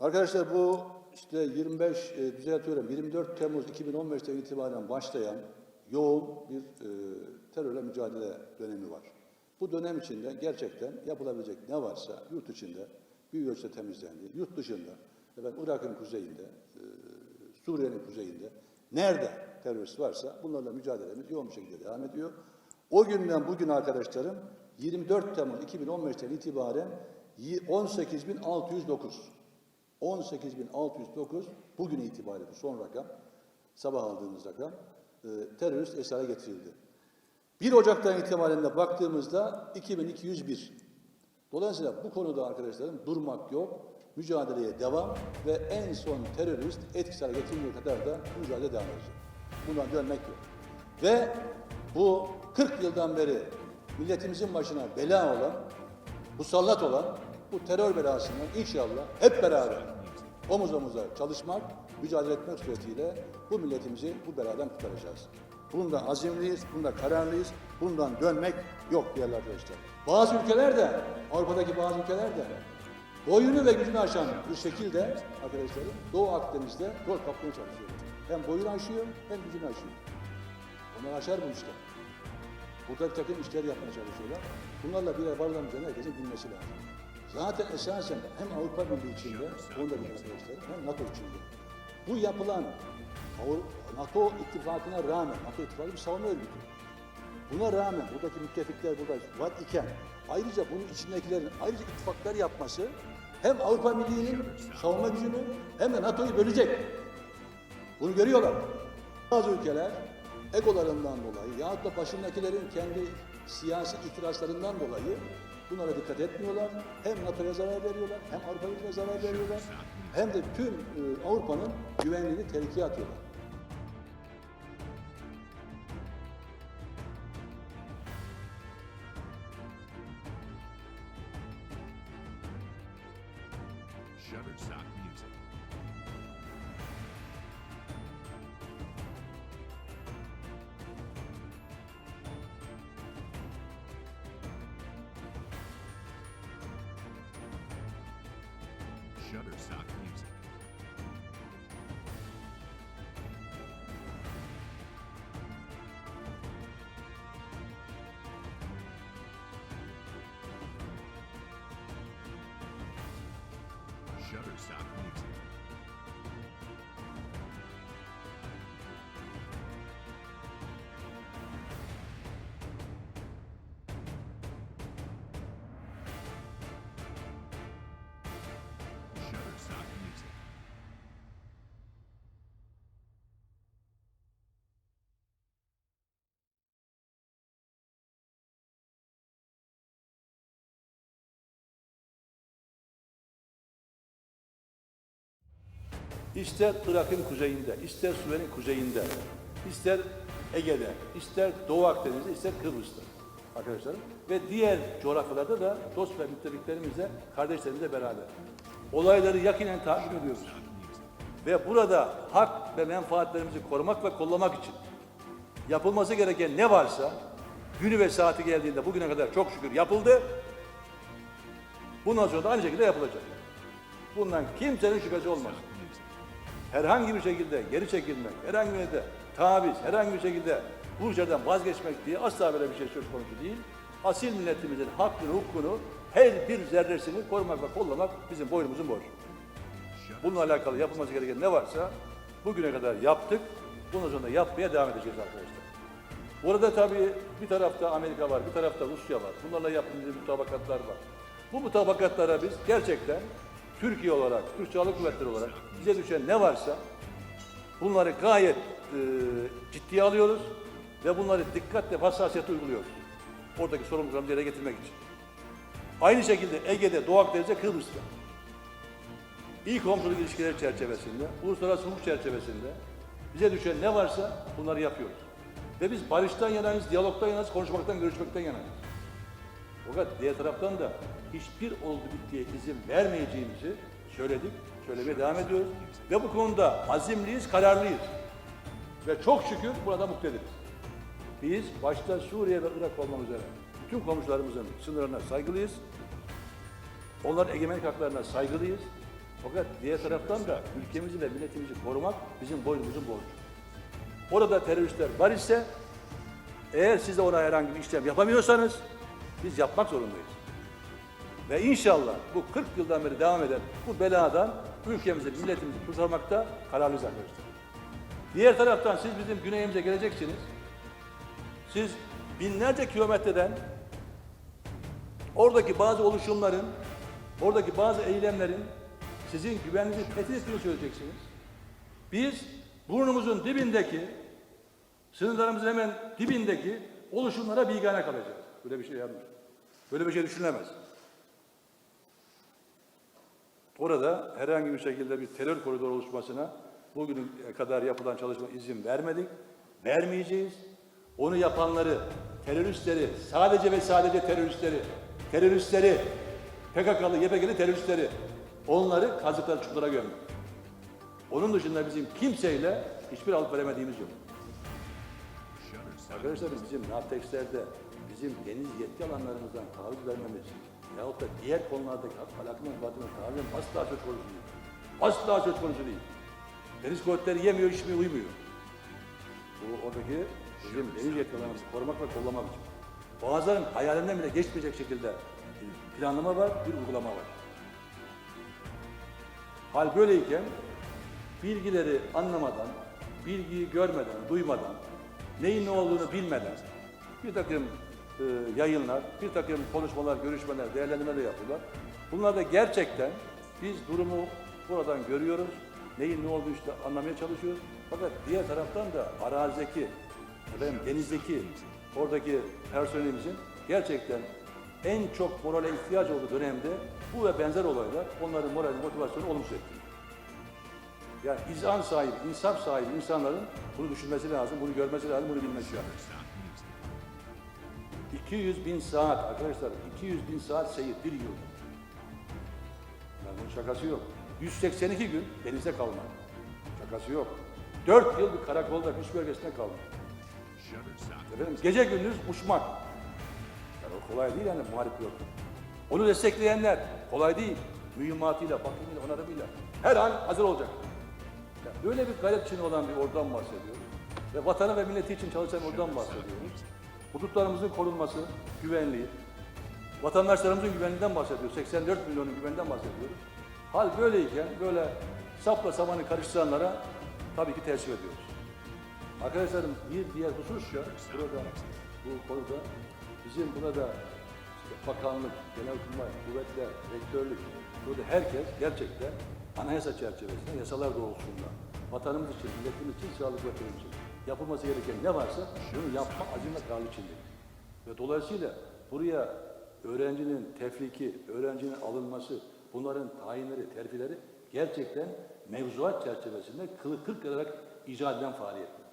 Arkadaşlar bu işte 25 e, düzeltiyorum 24 Temmuz 2015'ten itibaren başlayan yoğun bir e, terörle mücadele dönemi var. Bu dönem içinde gerçekten yapılabilecek ne varsa yurt içinde büyük ölçüde temizlendi. Yurt dışında, efendim, Irak'ın kuzeyinde, e, Suriye'nin kuzeyinde nerede terörist varsa bunlarla mücadelemiz yoğun bir şekilde devam ediyor. O günden bugün arkadaşlarım 24 Temmuz 2015'ten itibaren 18.609 18.609 bugün itibariyle son rakam, sabah aldığımız rakam, e, terörist esara getirildi. 1 Ocak'tan itibaren de baktığımızda 2201. Dolayısıyla bu konuda arkadaşlarım durmak yok, mücadeleye devam ve en son terörist etkisiz hale getirilene kadar da mücadele devam edecek. Bundan dönmek yok. Ve bu 40 yıldan beri milletimizin başına bela olan, musallat olan bu terör belasından inşallah hep beraber omuz omuza çalışmak, mücadele etmek suretiyle bu milletimizi bu beladan kurtaracağız. Bunda azimliyiz, bunda kararlıyız, bundan dönmek yok değerli arkadaşlar. Bazı ülkeler de, Avrupa'daki bazı ülkeler de boyunu ve gücünü aşan bir şekilde arkadaşlarım Doğu Akdeniz'de rol kapmaya çalışıyor. Hem boyunu aşıyor hem gücünü aşıyor. Onlar aşar bu işler. Burada bir takım işler yapmaya çalışıyorlar. Bunlarla bir varlamayacağını herkesin bilmesi lazım. Zaten esasen hem Avrupa Birliği içinde, onu da arkadaşlar, hem NATO içinde. Bu yapılan NATO ittifakına rağmen, NATO ittifakı bir savunma örgütü. Buna rağmen buradaki müttefikler burada var iken ayrıca bunun içindekilerin ayrıca ittifaklar yapması hem Avrupa Birliği'nin savunma gücünü hem de NATO'yu bölecek. Bunu görüyorlar. Bazı ülkeler egolarından dolayı yahut da başındakilerin kendi siyasi itirazlarından dolayı bunlara dikkat etmiyorlar. Hem NATO'ya zarar veriyorlar, hem Avrupa Birliği'ne zarar veriyorlar, hem de tüm e, Avrupa'nın güvenliğini tehlikeye atıyorlar. Shutterstock Shutterstock Music. Shutterstock Music. İster Irak'ın kuzeyinde, ister Suriye'nin kuzeyinde, ister Ege'de, ister Doğu Akdeniz'de, ister Kıbrıs'ta arkadaşlarım. Ve diğer coğrafyalarda da dost ve müttefiklerimizle, kardeşlerimizle beraber. Olayları yakinen takip ediyoruz. Ve burada hak ve menfaatlerimizi korumak ve kollamak için yapılması gereken ne varsa günü ve saati geldiğinde bugüne kadar çok şükür yapıldı. Bundan sonra da aynı şekilde yapılacak. Bundan kimsenin şüphesi olmaz herhangi bir şekilde geri çekilmek, herhangi bir şekilde taviz, herhangi bir şekilde bu işlerden vazgeçmek diye asla böyle bir şey söz konusu değil. Asil milletimizin hakkını, hukukunu, her bir zerresini korumak ve kollamak bizim boynumuzun borcu. Bununla alakalı yapılması gereken ne varsa bugüne kadar yaptık. Bundan sonra yapmaya devam edeceğiz arkadaşlar. Burada tabii bir tarafta Amerika var, bir tarafta Rusya var. Bunlarla yaptığımız mutabakatlar var. Bu mutabakatlara biz gerçekten Türkiye olarak, Türk Silahlı Kuvvetleri olarak bize düşen ne varsa bunları gayet e, ciddiye alıyoruz ve bunları dikkat ve hassasiyet uyguluyoruz. Oradaki sorumluluklarımızı yerine getirmek için. Aynı şekilde Ege'de, Doğu Akdeniz'de, Kıbrıs'ta. İyi komşuluk ilişkileri çerçevesinde, uluslararası hukuk çerçevesinde bize düşen ne varsa bunları yapıyoruz. Ve biz barıştan yanayız, diyalogtan yanayız, konuşmaktan, görüşmekten yanayız. Fakat diğer taraftan da hiçbir oldu bittiye izin vermeyeceğimizi söyledik, söylemeye devam ediyoruz. Ve bu konuda azimliyiz, kararlıyız. Ve çok şükür burada muktediriz. Biz başta Suriye ve Irak olmak üzere bütün komşularımızın sınırlarına saygılıyız. Onların egemenlik haklarına saygılıyız. Fakat diğer taraftan da ülkemizi ve milletimizi korumak bizim boynumuzun borcu. Orada teröristler var ise eğer siz de ona herhangi bir işlem yapamıyorsanız biz yapmak zorundayız. Ve inşallah bu 40 yıldan beri devam eden bu beladan ülkemizi, milletimizi kurtarmakta kararlıyız arkadaşlar. Diğer taraftan siz bizim güneyimize geleceksiniz. Siz binlerce kilometreden oradaki bazı oluşumların, oradaki bazı eylemlerin sizin güvenliğinizi tehdit ettiğini söyleyeceksiniz. Biz burnumuzun dibindeki, sınırlarımızın hemen dibindeki oluşumlara bigane kalacağız. Böyle bir şey yanlış. Böyle bir şey düşünülemez. Orada herhangi bir şekilde bir terör koridoru oluşmasına bugüne kadar yapılan çalışma izin vermedik, vermeyeceğiz. Onu yapanları, teröristleri, sadece ve sadece teröristleri, teröristleri, PKK'lı, YPG'li teröristleri, onları kazıklar çukura gömdük. Onun dışında bizim kimseyle hiçbir alıp veremediğimiz yok. Arkadaşlar bizim NATEX'lerde bizim deniz yetki alanlarımızdan taviz vermemiz yahut da diğer konulardaki hak ahlakın menfaatinin tavizin asla söz konusu değil. Asla söz konusu değil. Deniz kuvvetleri yemiyor, içmiyor, uymuyor. Bu oradaki bizim deniz yetki alanımızı korumak ve kollamak için. Bazılarının hayalinden bile geçmeyecek şekilde bir planlama var, bir uygulama var. Hal böyleyken bilgileri anlamadan, bilgiyi görmeden, duymadan, neyin ne olduğunu bilmeden bir takım e, yayınlar, bir takım konuşmalar, görüşmeler, değerlendirmeler yapıyorlar. Bunlar da gerçekten biz durumu buradan görüyoruz. Neyin ne olduğunu işte anlamaya çalışıyoruz. Fakat diğer taraftan da arazideki, efendim, denizdeki, oradaki personelimizin gerçekten en çok morale ihtiyaç olduğu dönemde bu ve benzer olaylar onların moral motivasyonu olumsuz etkiliyor. Yani izan sahibi, insaf sahibi insanların bunu düşünmesi lazım, bunu görmesi lazım, bunu bilmesi lazım. Shutterstock Music. 200 bin saat arkadaşlar, 200 bin saat seyir bir yıl. Yani bunun şakası yok. 182 gün denizde kalmak. Şakası yok. 4 yıl bir karakolda, üst bölgesinde kalmak. Efendim gece gündüz uçmak. Yani o kolay değil yani muharip pilotluk. Onu destekleyenler kolay değil. Mühimmatıyla, bakımıyla, onarımıyla. Her an hazır olacak. Yani böyle bir gayret içinde olan bir oradan bahsediyoruz. Ve vatanı ve milleti için çalışan oradan bahsediyoruz. Hudutlarımızın korunması, güvenliği, vatandaşlarımızın güvenliğinden bahsediyoruz. 84 milyonun güveninden bahsediyoruz. Hal böyleyken böyle sapla samanı karıştıranlara tabii ki teessüf ediyoruz. Arkadaşlarım bir diğer husus da burada bu konuda bizim burada işte bakanlık, genelkurmay, kuvvetler, rektörlük, burada herkes gerçekten anayasa çerçevesinde, yasalar doğrultusunda vatanımız için, milletimiz için, sağlık için yapılması gereken ne varsa bunu yapma ve kararlı içindeyiz. Ve dolayısıyla buraya öğrencinin tefriki, öğrencinin alınması, bunların tayinleri, terfileri gerçekten mevzuat çerçevesinde kılı kırk ederek icra edilen faaliyetler.